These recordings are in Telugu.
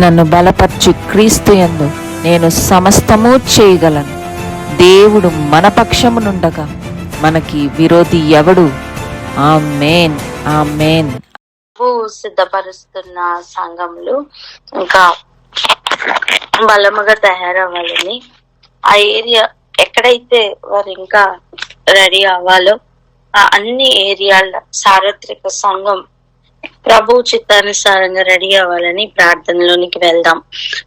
నన్ను బలపరచు క్రీస్తు యందు నేను సమస్తము చేయగలను. దేవుడు మన పక్షమునుండగా మనకి విరోధి ఎవడు? ఆ మేన్ ఆ మేన్ సిద్ధపరుస్తున్న సంఘంలో ఇంకా బలముగా తయారవ్వాలని ఆ ఏరియా ఎక్కడైతే వారు ఇంకా రెడీ అవ్వాలో ఆ అన్ని ఏరియాల సార్వత్రిక సంఘం ప్రభు చిత్తానుసారంగా రెడీ అవ్వాలని ప్రార్థనలోనికి వెళ్దాం.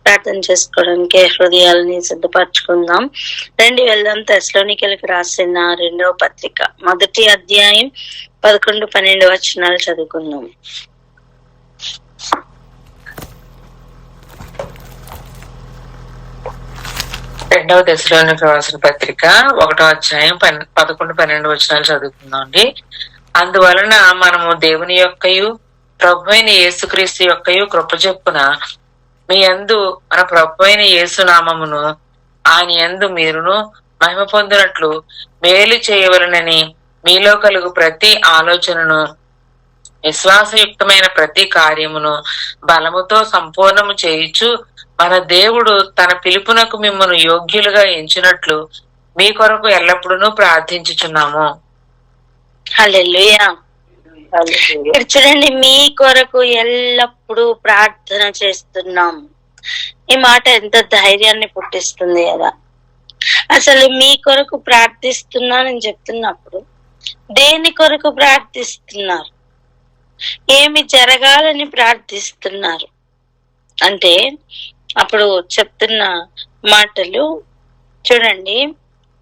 ప్రార్థన చేసుకోవడానికి హృదయాలని సిద్ధపరచుకుందాం. రండి వెళ్దాం. తెస్లోనికలకు రాసిన రెండవ పత్రిక. మొదటి అధ్యాయం పదకొండు పన్నెండు వచనాలు చదువుకుందాం. రెండవ దశలోనికి రాసిన పత్రిక ఒకటో అధ్యాయం పన్- పదకొండు పన్నెండు వచనాలు చదువుకుందాం అండి అందువలన మనము దేవుని యొక్కయు ప్రభు అయిన యేసుక్రీస్తు యొక్క కృప చొప్పున మీ యందు మన ప్రభు అయిన యేసు నామమును ఆయన యందు మీరును మహిమ పొందినట్లు మేలు చేయవలనని మీలో కలుగు ప్రతి ఆలోచనను విశ్వాసయుక్తమైన ప్రతి కార్యమును బలముతో సంపూర్ణము చేయుచు మన దేవుడు తన పిలుపునకు మిమ్మల్ని యోగ్యులుగా ఎంచినట్లు మీ కొరకు ఎల్లప్పుడూ ప్రార్థించుచున్నాము. హల్లెలూయా. ఇక్కడ చూడండి మీ కొరకు ఎల్లప్పుడూ ప్రార్థన చేస్తున్నాం. ఈ మాట ఎంత ధైర్యాన్ని పుట్టిస్తుంది కదా. అసలు మీ కొరకు ప్రార్థిస్తున్నానని చెప్తున్నప్పుడు దేని కొరకు ప్రార్థిస్తున్నారు? ఏమి జరగాలని ప్రార్థిస్తున్నారు? అంటే అప్పుడు చెప్తున్న మాటలు చూడండి.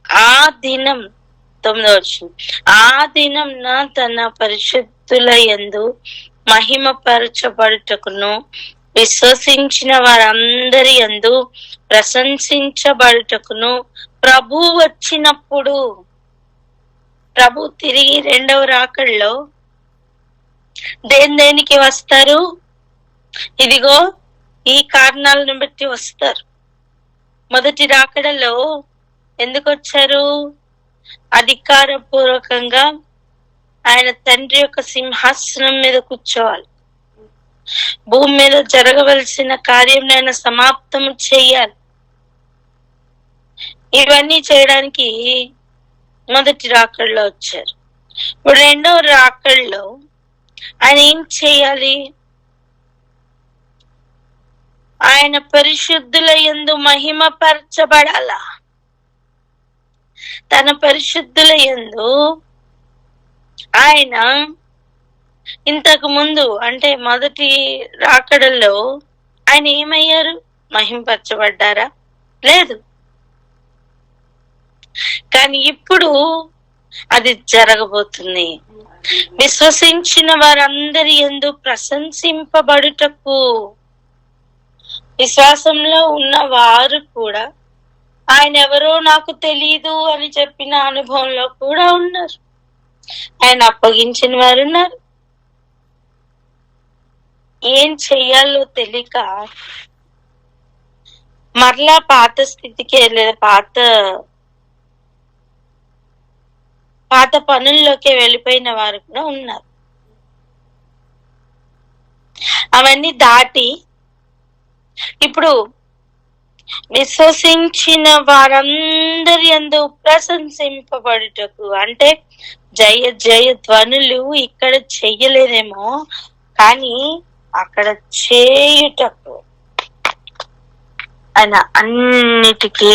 ఆ దినం తొమ్మిదో వచ్చిన ఆ దినం తన పరిశుద్ధుల యందు మహిమపరచబడుటకును విశ్వసించిన వారందరి యందు ప్రశంసించబడుటకును ప్రభు వచ్చినప్పుడు. ప్రభు తిరిగి రెండవ రాకడలో దేని దేనికి వస్తారు? ఇదిగో ఈ కారణాలను బట్టి వస్తారు. మొదటి రాకడలో ఎందుకు వచ్చారు? అధికారపూర్వకంగా ఆయన తండ్రి యొక్క సింహాసనం మీద కూర్చోవాలి. భూమి మీద జరగవలసిన కార్యం ఆయన సమాప్తం చేయాలి. ఇవన్నీ చేయడానికి మొదటి రాకడలో వచ్చారు. ఇప్పుడు రెండవ రాకడలో ఆయన ఏం చేయాలి? ఆయన పరిశుద్ధుల యందు మహిమపరచబడాలా? తన పరిశుద్ధుల యందు ఆయన ఇంతకు ముందు అంటే మొదటి రాకడల్లో ఆయన ఏమయ్యారు? మహింపరచబడ్డారా? లేదు. కానీ ఇప్పుడు అది జరగబోతుంది. విశ్వసించిన వారందరి ఎందు ప్రశంసింపబడుటకు విశ్వాసంలో ఉన్న వారు కూడా ఆయన ఎవరో నాకు తెలియదు అని చెప్పిన అనుభవంలో కూడా ఉన్నారు. ఆయన అప్పగించిన వారు ఉన్నారు ఏం చెయ్యాలో తెలియక మరలా పాత స్థితికి లేదా పాత పాత పనుల్లోకి వెళ్ళిపోయిన వారు కూడా ఉన్నారు. అవన్నీ దాటి ఇప్పుడు విశ్వసించిన వారందరి అందు ప్రశంసింపబడుటకు. అంటే జయ జయ ధ్వనులు ఇక్కడ చెయ్యలేదేమో కానీ అక్కడ చేయుటకు ఆయన అన్నిటికీ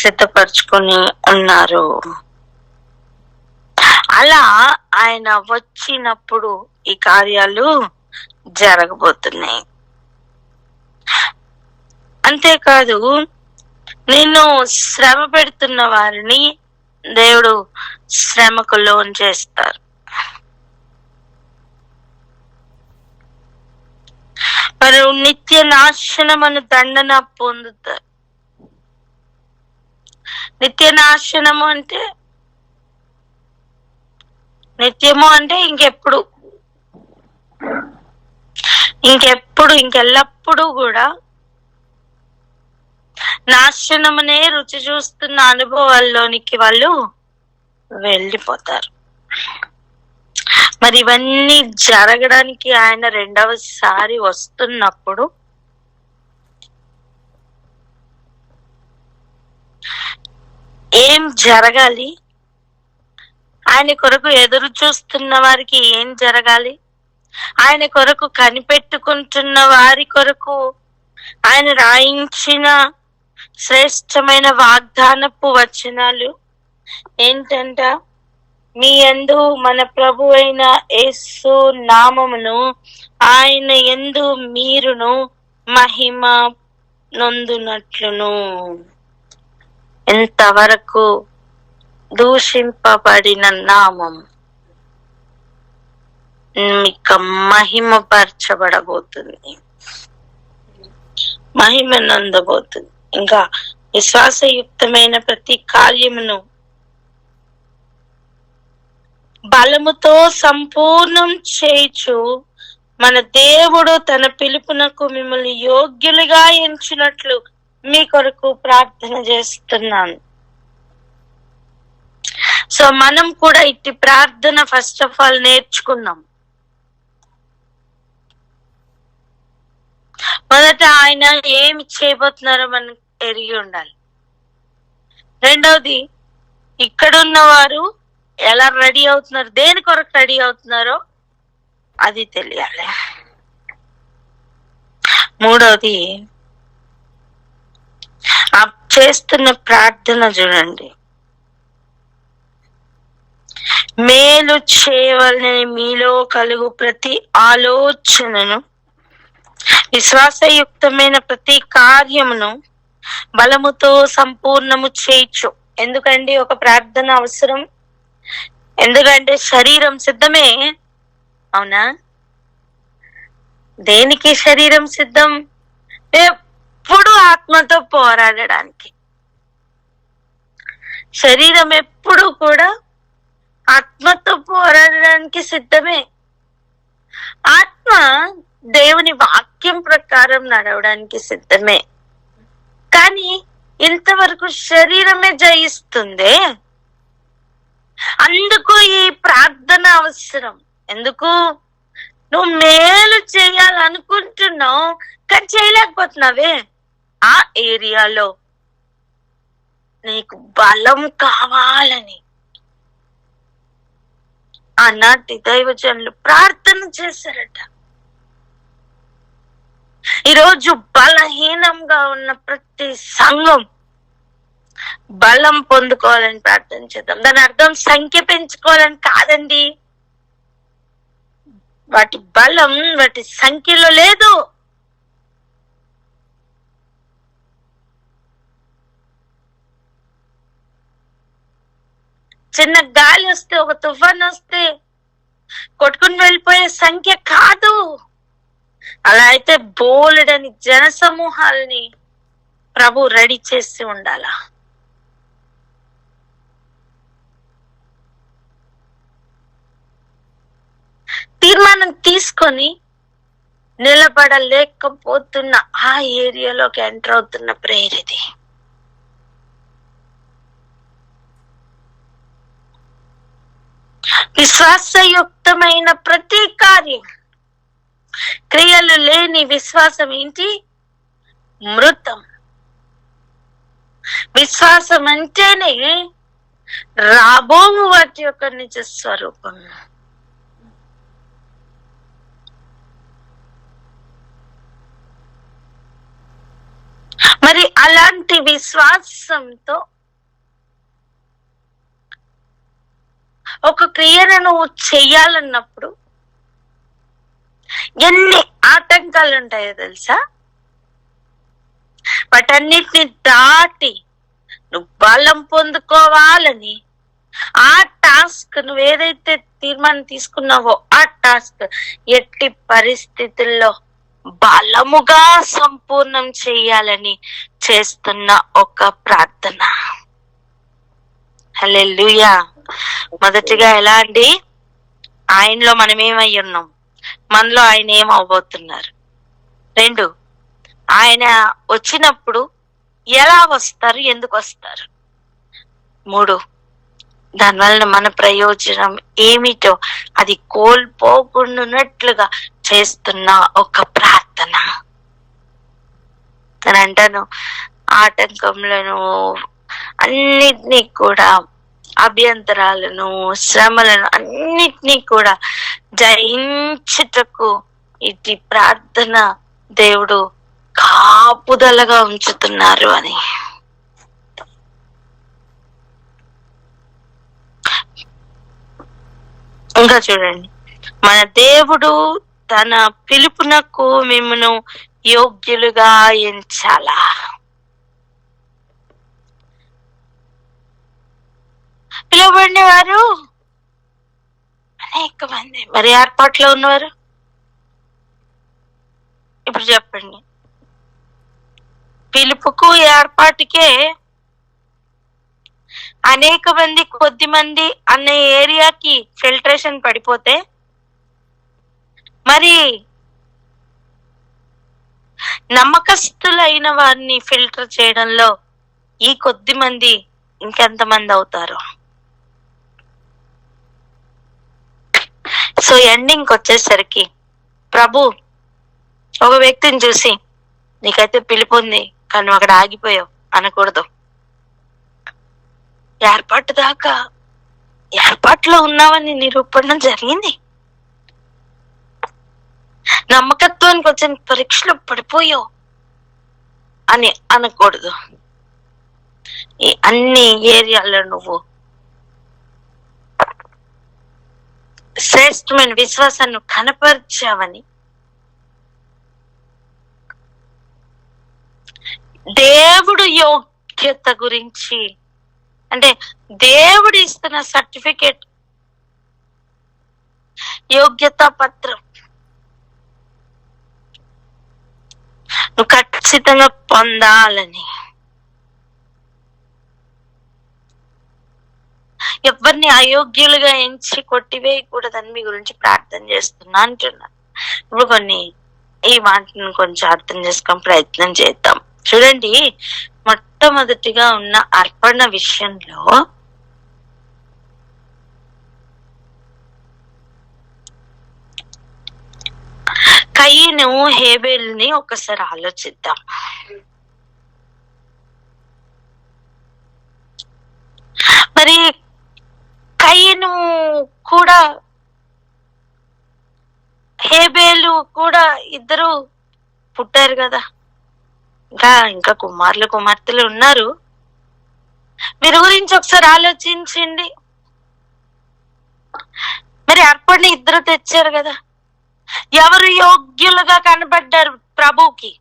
సిద్ధపరచుకొని ఉన్నారు. అలా ఆయన వచ్చినప్పుడు ఈ కార్యాలు జరగబోతున్నాయి. అంతేకాదు నిన్ను శ్రమ పెడుతున్న వారిని దేవుడు శ్రమకు లోన్ చేస్తారు. వారు నిత్య నాశనం నాశనమను దండన పొందుతారు. నిత్య నాశనము అంటే నిత్యము అంటే ఇంకెప్పుడు? ఇంకెప్పుడు ఇంకెల్లప్పుడు కూడా నాశనమునే రుచి చూస్తున్న అనుభవాల్లోనికి వాళ్ళు వెళ్ళిపోతారు. మరి ఇవన్నీ జరగడానికి ఆయన రెండవసారి వస్తున్నప్పుడు ఏం జరగాలి? ఆయన కొరకు ఎదురు చూస్తున్న వారికి ఏం జరగాలి? ఆయన కొరకు కనిపెట్టుకుంటున్న వారి కొరకు ఆయన రాయించిన శ్రేష్టమైన వాగ్దానపు వచనాలు ఏంటంట? మీ యందు మన ప్రభు అయిన యేసు నామమును ఆయన యందు మీరును మహిమ నొందునట్లును. ఎంతవరకు దూషింపబడిన నామం ఇక మహిమపరచబడబోతుంది. మహిమ నందబోతుంది. ఇంకా విశ్వాసయుక్తమైన ప్రతి కార్యమును బలముతో సంపూర్ణం చేయుచు మన దేవుడు తన పిలుపునకు మిమ్మల్ని యోగ్యులుగా ఎంచినట్లు మీ కొరకు ప్రార్థన చేస్తున్నాను. సో మనం కూడా ఇట్టి ప్రార్థన ఫస్ట్ ఆఫ్ ఆల్ నేర్చుకున్నాం. మొదట ఆయన ఏమి చేయబోతున్నారో మనకు ఎరిగి ఉండాలి. రెండవది ఇక్కడున్న వారు ఎలా రెడీ అవుతున్నారు దేని కొరకు రెడీ అవుతున్నారో అది తెలియాలి. మూడవది ఆ చేస్తున్న ప్రార్థన చూడండి. మేలు చేయవలనని మీలో కలుగు ప్రతి ఆలోచనను విశ్వాసయుక్తమైన ప్రతి కార్యమును బలముతో సంపూర్ణము చేయొచ్చు ఎందుకండి ఒక ప్రార్థన అవసరం. ఎందుకంటే శరీరం సిద్ధమే. అవునా? దేనికి శరీరం సిద్ధం? ఎప్పుడు ఆత్మతో పోరాడడానికి. శరీరం ఎప్పుడు కూడా ఆత్మతో పోరాడడానికి సిద్ధమే. ఆత్మ దేవుని వాక్యం ప్రకారం నడవడానికి సిద్ధమే. కానీ ఇంతవరకు శరీరమే జయిస్తుంది? అందుకు ఈ ప్రార్థన అవసరం. ఎందుకు? నువ్వు మేలు చేయాలనుకుంటున్నావు కానీ చేయలేకపోతున్నావే. ఆ ఏరియాలో నీకు బలం కావాలని ఆనాటి దైవజనులు ప్రార్థన చేశారట. ఈరోజు బలహీనంగా ఉన్న ప్రతి సంఘం బలం పొందుకోవాలని ప్రార్థన చేద్దాం. దాని అర్థం సంఖ్య పెంచుకోవాలని కాదండి. వాటి బలం వాటి సంఖ్యలో లేదు. చిన్న గాలి వస్తే ఒక తుఫాన్ వస్తే కొట్టుకుని వెళ్ళిపోయే సంఖ్య కాదు. అలా అయితే బోలెడని జన సమూహాల్ని ప్రభు రెడీ చేసి ఉండాలా? తీర్మానం తీసుకొని నిలబడలేకపోతున్న ఆ ఏరియాలోకి ఎంటర్ అవుతున్న ప్రేయర్ ఇది. విశ్వాసయుక్తమైన ప్రతి కార్యం క్రియలు లేని విశ్వాసం ఏంటి? మృతం. విశ్వాసం అంటేనే రాబో వాటి యొక్క నిజ స్వరూపం. మరి అలాంటి విశ్వాసంతో ఒక క్రియను నువ్వు చెయ్యాలన్నప్పుడు ఎన్ని ఆటంకాలు ఉంటాయో తెలుసా? వాటన్నిటిని దాటి నువ్వు బలం పొందుకోవాలని ఆ టాస్క్ నువ్వు ఏదైతే తీర్మానం తీసుకున్నావో ఆ టాస్క్ ఎట్టి పరిస్థితుల్లో బలముగా సంపూర్ణం చేయాలని చేస్తున్న ఒక ప్రార్థన. హల్లెలూయా. మొదటిగా ఎలా అండి? ఆయనలో మనం ఏమై ఉన్నాం? మనలో ఆయన ఏం అవబోతున్నారు రెండు ఆయన వచ్చినప్పుడు ఎలా వస్తారు? ఎందుకు వస్తారు? మూడు దానివలన మన ప్రయోజనం ఏమిటో అది కోల్పోకుండాన్నట్లుగా చేస్తున్న ఒక ప్రార్థన. నేను అంటాను ఆటంకంలో అన్నిటినీ కూడా అభ్యంతరాలను శ్రమలను అన్నిటినీ కూడా జయించుటకు ఇది ప్రార్థన దేవుడు కాపుదలగా ఉంచుతున్నారు అని. ఇంకా చూడండి. మన దేవుడు తన పిలుపునకు మిమ్మను యోగ్యులుగా ఎంచాలా? పిలువబడిన వారు. అనేక మంది మరి ఏర్పాట్లో ఉన్నవారు. ఇప్పుడు చెప్పండి. పిలుపుకు ఏర్పాటుకే అనేక మంది కొద్ది మంది అనే ఏరియాకి ఫిల్టరేషన్ పడిపోతే మరి నమ్మకస్తులైన వారిని ఫిల్టర్ చేయడంలో ఈ కొద్ది మంది ఇంకెంతమంది అవుతారు? సో ఎండింగ్ వచ్చేసరికి ప్రభు ఒక వ్యక్తిని చూసి నీకైతే పిలుపు ఉంది కానీ అక్కడ ఆగిపోయావు అనకూడదు. ఏర్పాటు దాకా ఏర్పాటులో ఉన్నావని నిరూపణం జరిగింది. నమ్మకత్వానికి వచ్చిన పరీక్షలు పడిపోయావు అని అనకూడదు. ఈ అన్ని ఏరియాల్లో నువ్వు శ్రేష్టమైన విశ్వాసాన్ని కనపరిచావని. దేవుడు యోగ్యత గురించి అంటే దేవుడు ఇస్తున్న సర్టిఫికేట్ యోగ్యత పత్రం. నువ్వు ఖచ్చితంగా పొందాలని. ఎవరిని అయోగ్యులుగా ఎంచి కొట్టివేయకూడదని మీ గురించి ప్రార్థన చేస్తున్నా అంటున్నారు ఇప్పుడు కొన్ని ఈ మాటను కొంచెం అర్థం చేసుకొని ప్రయత్నం చేద్దాం. చూడండి మొట్టమొదటిగా ఉన్న అర్పణ విషయంలో కయ్యను హేబేల్ని ఒకసారి ఆలోచిద్దాం మరి కయ్యను కూడా హేబేలు కూడా ఇద్దరు పుట్టారు కదా. ఇంకా ఇంకా కుమారులు కుమార్తెలు ఉన్నారు. మీరు గురించి ఒకసారి ఆలోచించండి. మరి అర్పణ ఇద్దరు తెచ్చారు కదా. ఎవరు యోగ్యులుగా కనబడ్డారు ప్రభుకి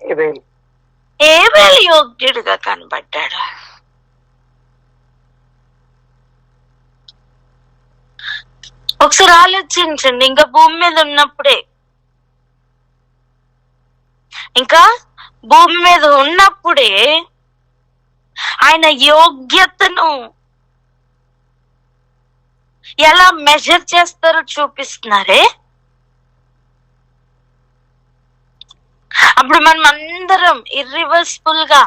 ఏబేలు. ఏబేలు యోగ్యుడిగా కనబడ్డాడు. ఒకసారి ఆలోచించండి ఇంకా భూమి మీద ఉన్నప్పుడే. ఇంకా భూమి మీద ఉన్నప్పుడే ఆయన యోగ్యతను ఎలా మెజర్ చేస్తారో చూపిస్తున్నారే. అప్పుడు మనం అందరం ఇర్రివర్సిబుల్గా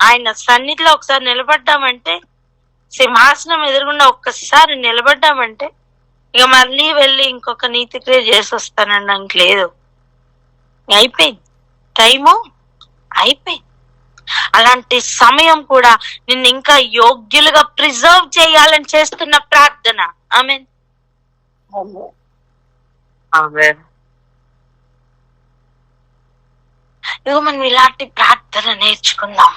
ఆయన సన్నిధిలో ఒకసారి నిలబడ్డామంటే సింహాసనం ఎదురుగుండా ఒక్కసారి నిలబడ్డామంటే ఇక మళ్ళీ వెళ్ళి ఇంకొక నీతి క్రియ చేసి వస్తానడానికి లేదు. అయిపోయింది. టైము అయిపోయింది. అలాంటి సమయం కూడా నిన్ను ఇంకా యోగ్యులుగా ప్రిజర్వ్ చేయాలని చేస్తున్న ప్రార్థన. ఆమె ఆమేన్. ఇగో మనం ఇలాంటి ప్రార్థన నేర్చుకుందాం.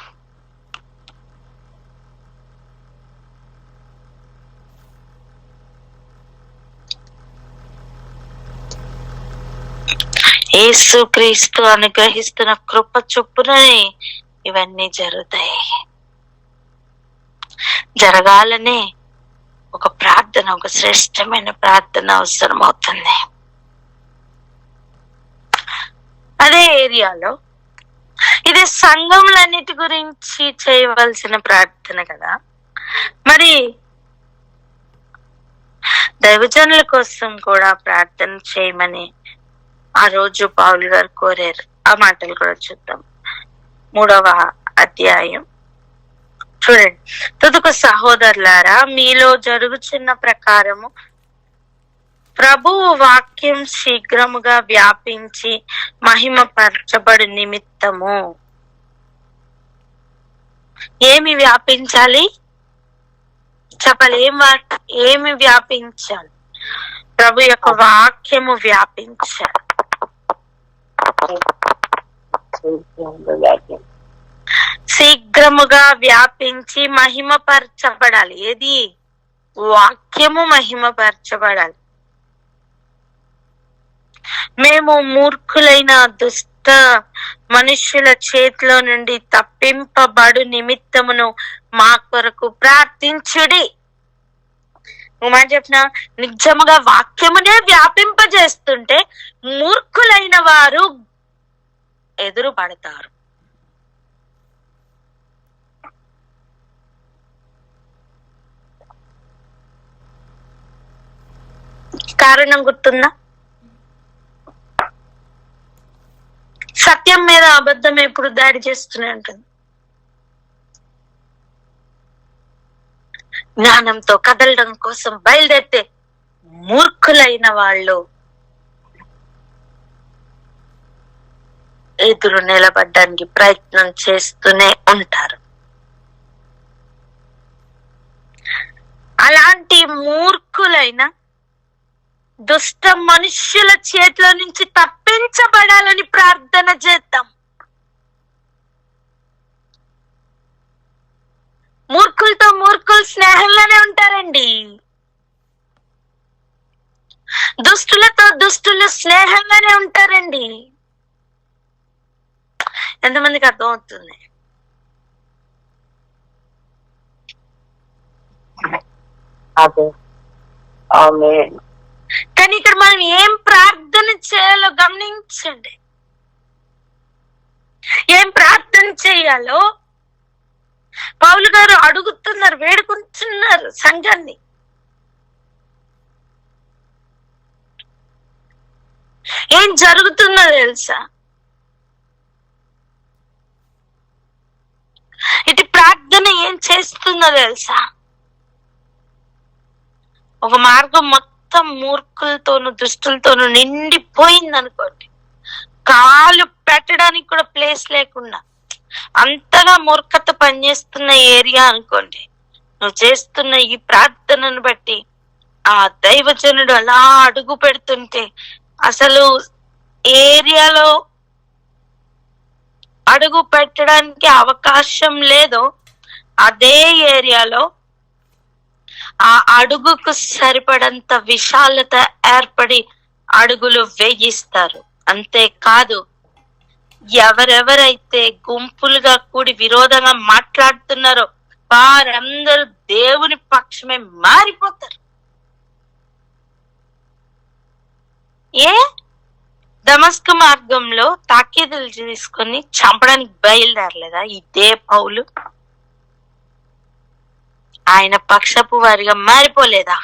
యేసు క్రీస్తు అనుగ్రహిస్తున్న కృప చొప్పుననే ఇవన్నీ జరుగుతాయి. జరగాలనే ఒక ప్రార్థన ఒక శ్రేష్టమైన ప్రార్థన అవసరం అవుతుంది అదే ఏరియాలో ఇది సంఘములన్నిటి గురించి చేయవలసిన ప్రార్థన కదా. మరి దైవజనుల కోసం కూడా ప్రార్థన చేయమని ఆ రోజు పౌలు గారు కోరారు. ఆ మాటలు కూడా చూద్దాం. మూడవ అధ్యాయం. చూడండి. తుదుకు సహోదరులారా మీలో జరుగుచున్న ప్రకారము ప్రభువు వాక్యం శీఘ్రముగా వ్యాపించి మహిమపరచబడు నిమిత్తము. ఏమి వ్యాపించాలి? చెప్పాలి. ఏం వా- ఏమి వ్యాపించాలి? ప్రభు యొక్క వాక్యము వ్యాపించాలి. శీఘ్రముగా వ్యాపించి మహిమపరచబడాలి. ఏది? వాక్యము మహిమపరచబడాలి. మేము మూర్ఖులైన దుష్ట మనుష్యుల చేతిలో నుండి తప్పింపబడు నిమిత్తమును మా కొరకు ప్రార్థించుడి. ఉమా చెప్పిన నిజముగా వాక్యమునే వ్యాపింపజేస్తుంటే మూర్ఖులైన వారు ఎదురు పడతారు. కారణం గుర్తుందా? సత్యం మీద అబద్ధం ఎప్పుడు దాడి చేస్తూనే ఉంటుంది. జ్ఞానంతో కదలడం కోసం బయలుదేరితే మూర్ఖులైన వాళ్ళు ఎదురు నిలబడడానికి ప్రయత్నం చేస్తూనే ఉంటారు. అలాంటి మూర్ఖులైన దుష్ట మనుష్యుల చేతిలో నుంచి తప్పించబడాలని ప్రార్థన చేద్దాం. మూర్ఖులతో మూర్ఖులు స్నేహంలోనే ఉంటారండి. దుష్టులతో దుష్టులు స్నేహంగానే ఉంటారండి. ఎంతమందికి అర్థం అవుతుంది కానీ ఇక్కడ మనం ఏం ప్రార్థన చేయాలో గమనించండి. ఏం ప్రార్థన చేయాలో? పౌలు గారు అడుగుతున్నారు వేడుకుంటున్నారు సంఘాన్ని. ఏం జరుగుతుందో తెలుసా? ఇటు ప్రార్థన ఏం చేస్తుందో తెలుసా? ఒక మార్గం మొత్తం మూర్ఖులతోనూ దుష్టులతోనూ నిండిపోయింది అనుకోండి కాలు పెట్టడానికి కూడా ప్లేస్ లేకుండా అంతగా మూర్ఖత పనిచేస్తున్న ఏరియా అనుకోండి. నువ్వు చేస్తున్న ఈ ప్రార్థనను బట్టి ఆ దైవజనుడు అలా అడుగు పెడుతుంటే అసలు ఏరియాలో అడుగు పెట్టడానికి అవకాశం లేదో. అదే ఏరియాలో ఆ అడుగుకు సరిపడంత విశాలత ఏర్పడి అడుగులు వేయిస్తారు. అంతేకాదు ఎవరెవరైతే గుంపులుగా కూడి విరోధంగా మాట్లాడుతున్నారో వారందరూ దేవుని పక్షమే మారిపోతారు. ఏ? దమస్క మార్గంలో తాకీదులు తీసుకొని చంపడానికి బయలుదేరలేదా? ఇదే పౌలు. ఆయన పక్షపు వారిగా మారిపోలేదా?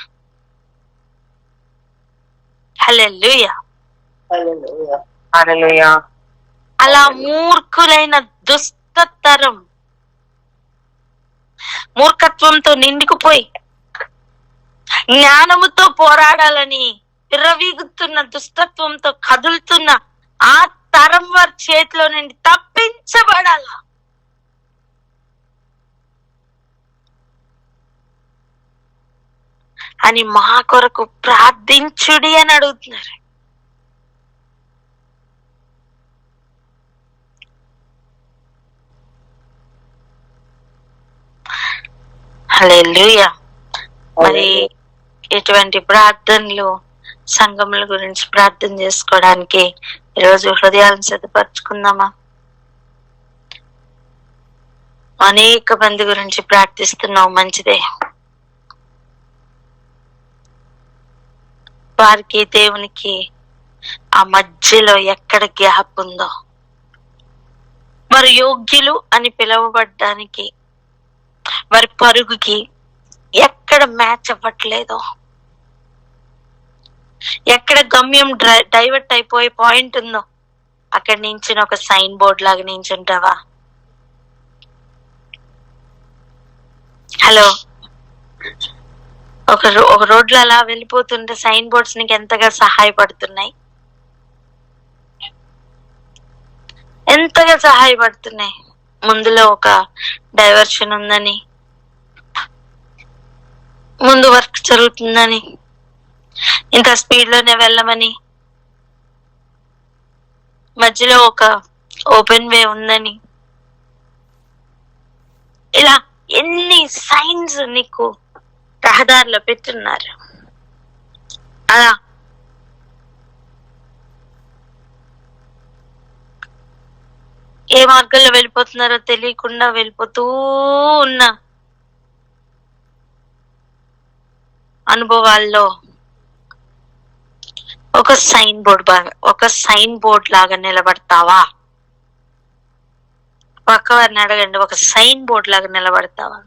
అలా మూర్ఖులైన దుస్తతరం మూర్ఖత్వంతో నిండుకుపోయి జ్ఞానముతో పోరాడాలని విర్రవీగుతున్న దుస్తత్వంతో కదులుతున్న ఆ తరం వారి చేతిలో నుండి తప్పించబడాల? అని మా కొరకు ప్రార్థించుడి అని అడుగుతున్నారు. మరి ఇటువంటి ప్రార్థనలు సంఘముల గురించి ప్రార్థన చేసుకోవడానికి ఈరోజు హృదయాలను సిద్ధపరచుకుందామా? అనేక మంది గురించి ప్రార్థిస్తున్నావు మంచిదే. వారికి దేవునికి ఆ మధ్యలో ఎక్కడ గ్యాప్ ఉందో వారు యోగ్యులు అని పిలువబడ్డానికి వారి పరుగుకి ఎక్కడ మ్యాచ్ అవ్వట్లేదో ఎక్కడ గమ్యం డ్రై- డైవర్ట్ అయిపోయే పాయింట్ ఉందో అక్కడ నించుని ఒక సైన్ బోర్డ్ లాగా నించుంటావా? హలో? ఒక రో- ఒక రోడ్లో అలా వెళ్ళిపోతుంటే సైన్ బోర్డ్స్ నీకు ఎంతగా సహాయపడుతున్నాయి? ఎంతగా సహాయపడుతున్నాయి? ముందులో ఒక డైవర్షన్ ఉందని. ముందు వర్క్ జరుగుతుందని. ఇంత స్పీడ్లోనే వెళ్ళమని. మధ్యలో ఒక ఓపెన్ వే ఉందని. ఇలా ఎన్ని సైన్స్ నీకు రహదారిలో పెట్టున్నారు? అలా. ఏ మార్గంలో వెళ్ళిపోతున్నారో తెలియకుండా వెళ్ళిపోతూ ఉన్న అనుభవాల్లో ఒక సైన్ బోర్డ్ బాగా ఒక సైన్ బోర్డ్ లాగా నిలబడతావా? పక్క వారిని అడగండి ఒక సైన్ బోర్డ్ లాగా నిలబడతావా?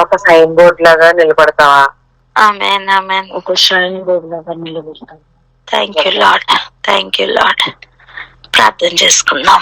ఒక సైన్ బోర్డ్ లాగా నిలబడతావా? Amen amen. ఒక షైన్ బోర్డ్ లాగా నిలబడతావా? Thank you lord thank you lord ప్రార్థన చేసుకుందాం.